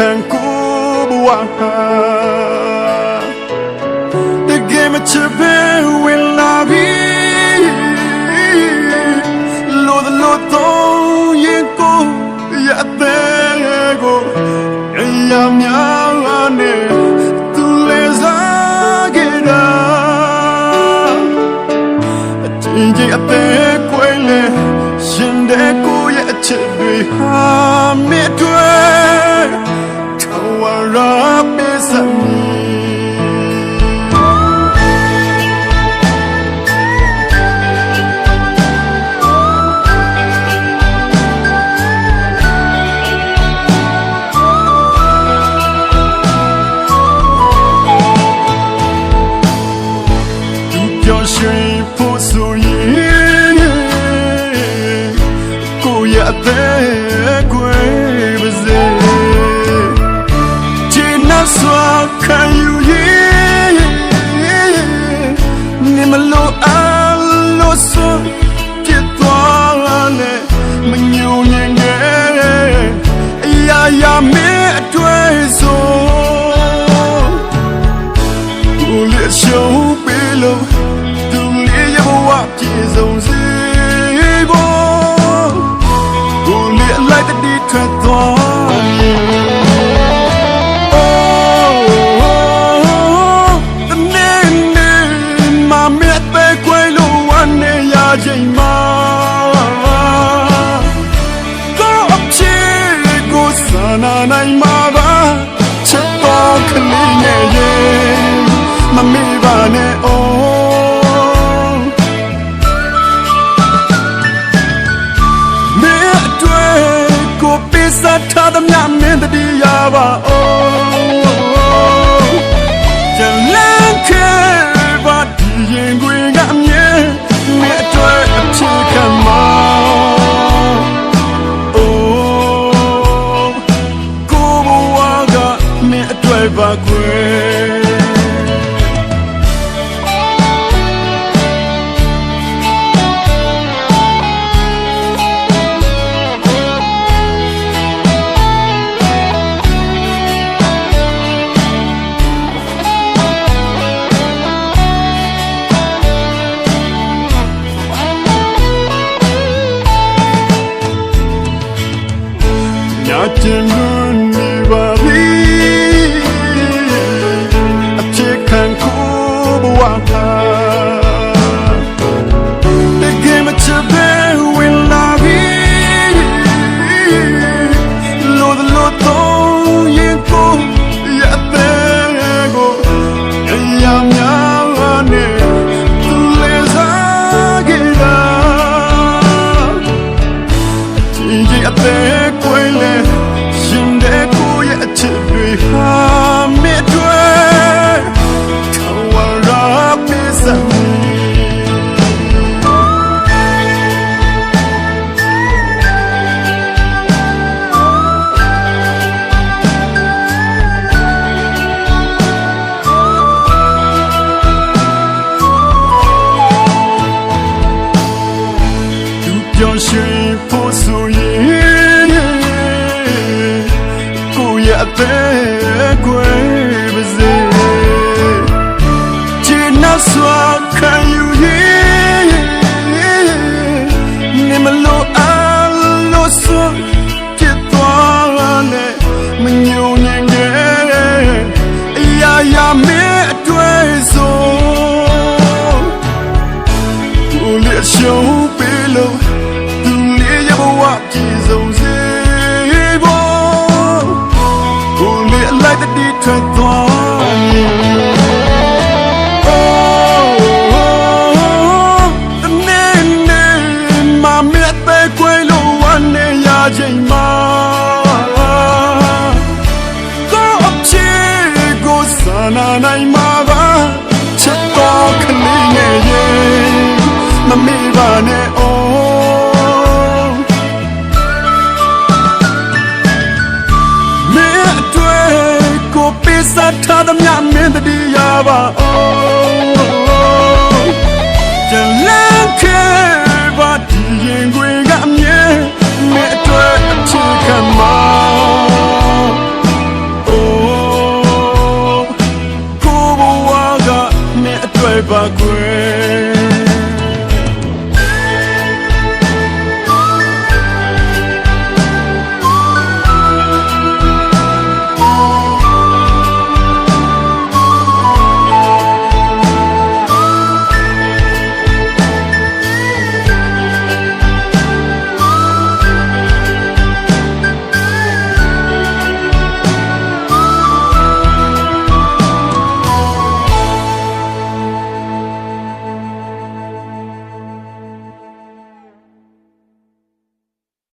ဖြစ်ခံကိုဘဝဟာတကယ်မချစ်ပဲဝင်လာပြီလို့လို့တော့ရင်ကိုရတဲ့ကိုအရာများနဲ့သူလဲစားခဲ့တာကြီးကြီးအသေးကွယ်လေရှ င်တဲ့ကိုရဲ့အချ ရာရာမင်းအတွေ့ဆုံးကိုလေရှုံးပေးလို့သူလေးရဲ့ဘဝပြေဆုံးစေ me ba ne oh. မင်းအတွက်ကိုပေးစားထားသမျှမင်းတည်းရပါ ကိုရအသေးကွယ်ပါစေချင်နှစွာခံယူရင်နေမလို့အလို့ဆိုပြတ်သွားလဲမညုံညင်ရဲ့အရာရာမင်းအတွေ့ဆုံးကိုလေ ထွက်သွားရင် Oh, the name, my met the quello one ya jima. Go up go sana nai ma ba, chet to khli ne ye, ma me ba ထားသမျှမင်းတည်းရပါအောင်ကြလန်ခဲပါဒီရင်ခွေကအမြဲမင်းအတွက်အချစ်ခံမှာပါကွယ်